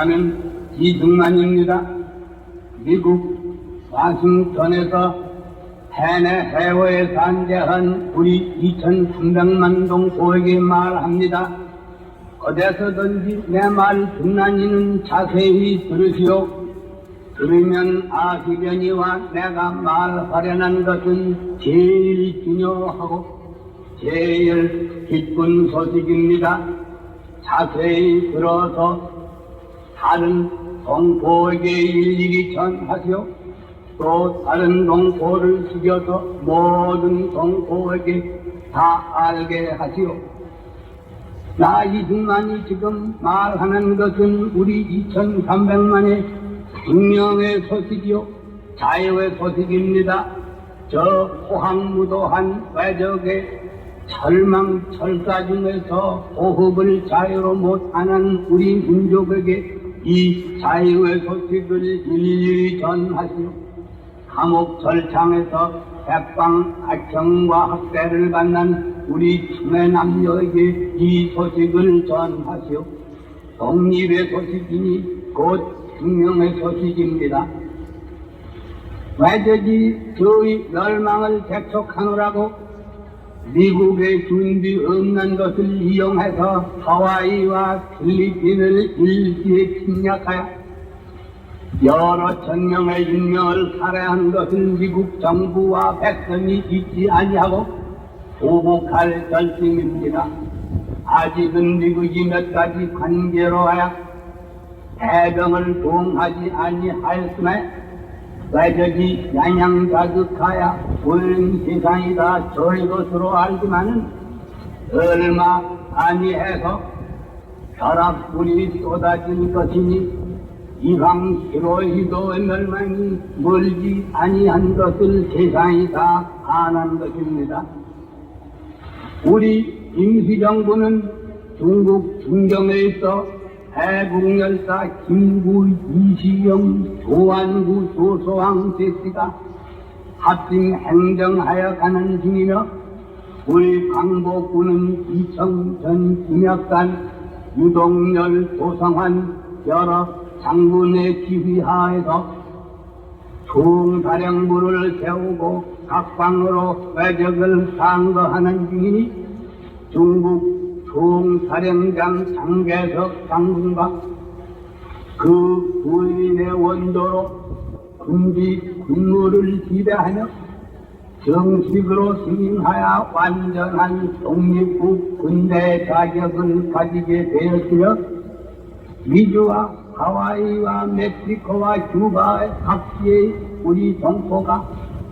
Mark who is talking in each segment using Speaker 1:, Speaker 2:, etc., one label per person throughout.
Speaker 1: 나는 이승만입니다. 미국 와싱턴에서 해내 해외에 산재한 우리 2,300만 동포에게 말합니다. 어디서든지 내 말 듣나니는 자세히 들으시오. 들으면 아시려니와 내가 말하려는 것은 제일 중요하고 제일 기쁜 소식입니다. 자세히 들어서 다른 동포에게 일일이 전하시오. 또 다른 동포를 죽여서 모든 동포에게 다 알게 하시오. 나 이승만이 지금 말하는 것은 우리 2,300만의 생명의 소식이요, 자유의 소식입니다. 저 호황무도한 외적의 철망철사 중에서 호흡을 자유로 못하는 우리 민족에게 이 자유의 소식을 일일이 전하시오. 감옥 절창에서 백방 악형과 학대를 받는 우리 청해 남녀에게 이 소식을 전하시오. 독립의 소식이니 곧 생명의 소식입니다. 외적이 저희 멸망을 재촉하느라고 미국의 준비 없는 것을 이용해서 하와이와 필리핀을 일시에 침략하여 여러 천 명의 인명을 살해한 것을 미국 정부와 백성이 잊지 아니하고 보복할 결심입니다. 아직은 미국이 몇 가지 관계로 하여 해병을 동하지 아니하였음에 외적이 양양 자극하여 온 세상이 다 저희 것으로 알지만은 얼마 아니해서 혈압불이 쏟아진 것이니 이방 히로히도의 멸망이 멀지 아니한 것을 세상이 다 아는 것입니다. 우리 임시정부는 중국 중경에 있어 해국열사 김구 이시영 조안구 조소왕 제씨가 합심 행정하여 가는 중이며 우리 광복군은 이청 전 김약관 유동열 조성환 여러 장군의 지휘하에서 총사령부를 세우고 각방으로 외적을 상거하는 중이니 중국 총사령장 장계석 장군과 그 부인의 원조로 군비 군무를 지배하며 정식으로 승인하여 완전한 독립국 군대 자격을 가지게 되었으며 미주와 하와이와 멕시코와 규바의 각지의 우리 동포가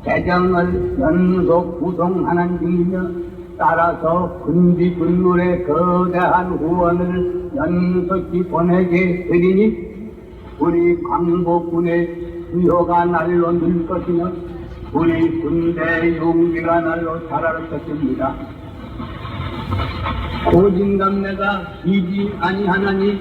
Speaker 1: 재정을 연속 구성하는 중이며 따라서 군비 군물의 거대한 후원을 연속히 보내게 되리니 우리 광복군의 수요가 날로 늘 것이며 우리 군대의 용기가 날로 자랄 것입니다. 고진감래가 희지 아니하나니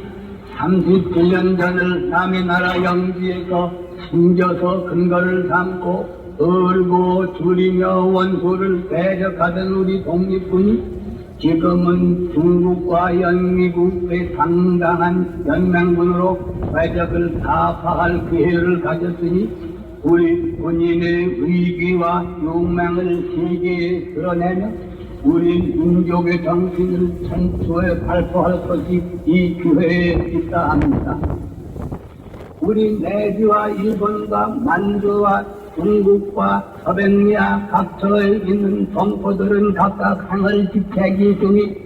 Speaker 1: 37년 전을 남의 나라 영지에서 숨겨서 근거를 삼고 얼고 줄이며 원수를 대적하던 우리 독립군이 지금은 중국과 연미국의 당당한 연맹군으로 외적을 타파할 기회를 가졌으니 우리 군인의 의기와 용맹을 세계에 드러내며 우리 민족의 정신을 천추에 발표할 것이 이 기회에 있다 합니다. 우리 내지와 일본과 만주와 중국과 서백리아 각처에 있는 동포들은 각각 항을 지켜기 중이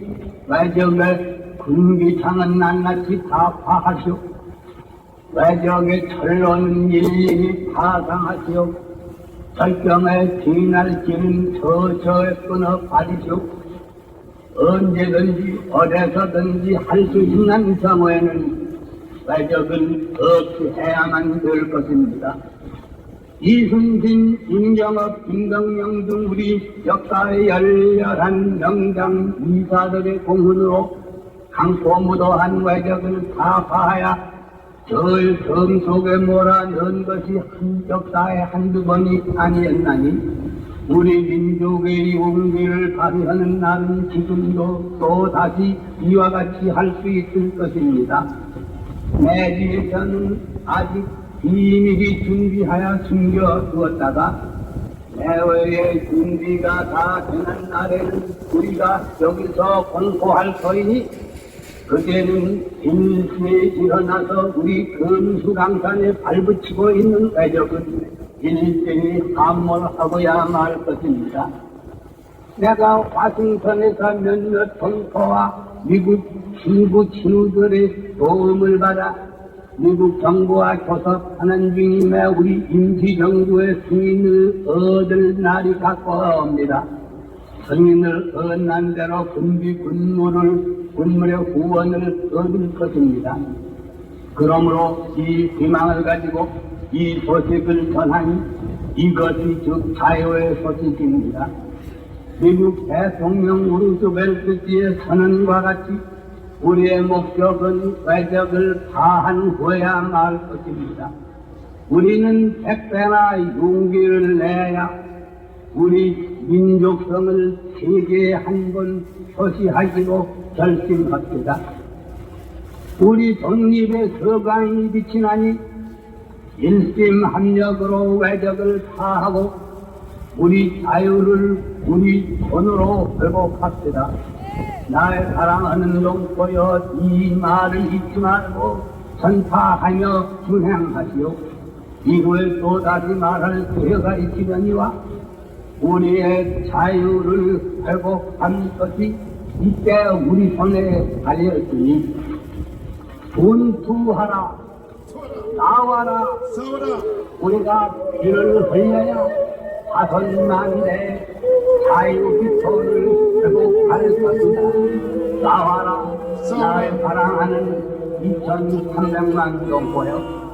Speaker 1: 외적의 군기창은 낱낱이 타파하시오. 외적의 철로는 일일이 파상하시오. 절경의 뒤날길은 저저에 끊어 빠지시오. 언제든지 어디서든지 할 수 있는 경우에는 외적은 없이 해야만 될 것입니다. 이순신, 임경업, 김덕영 등 우리 역사의 열렬한 명장 이사들의 공훈으로 강포무도한 외적을 타파하여 저섬 속에 몰아넣은 것이 한 역사의 한두 번이 아니었나니 우리 민족의 용기를 발휘하는 날은 지금도 또 다시 이와 같이 할 수 있을 것입니다. 내지에서는 아직 비밀이 준비하여 숨겨 두었다가 내외의 준비가 다 되는 날에는 우리가 여기서 공포할 터이니 그때는 일시에 일어나서 우리 금수강산에 발붙이고 있는 외적은 일제히 함몰하고야 말 것입니다. 내가 화싱턴에서 몇몇 동포와 미국 친구 친구들의 도움을 받아 미국 정부와 교섭하는 중임에 우리 임시정부의 승인을 얻을 날이 가까워옵니다. 승인을 얻는 대로 군비 군무를 군물의 후원을 얻을 것입니다. 그러므로 이 희망을 가지고 이 소식을 전하니 이것이 즉 자유의 소식입니다. 미국 대통령 루즈벨트지의 선언과 같이 우리의 목적은 외적을 파한 후에야 말 것입니다. 우리는 백배나 용기를 내야 우리 민족성을 세계에 한 번 표시하기로 결심합니다. 우리 독립의 서강이 비치나니 일심합력으로 외적을 파하고 우리 자유를 우리 손으로 회복합시다. 날 사랑하는 동포여 이 말을 잊지 말고 전파하며 준행하시오. 이후에 또다시 말할 기회가 있으려니와 우리의 자유를 회복한 것이 이때 우리 손에 달렸으니 분투하라 나와라 우리가 피를 흘려야 다섯 만대 자유 기토를 회복할 것이다. 나와라 나의 사랑하는 2300만 동포여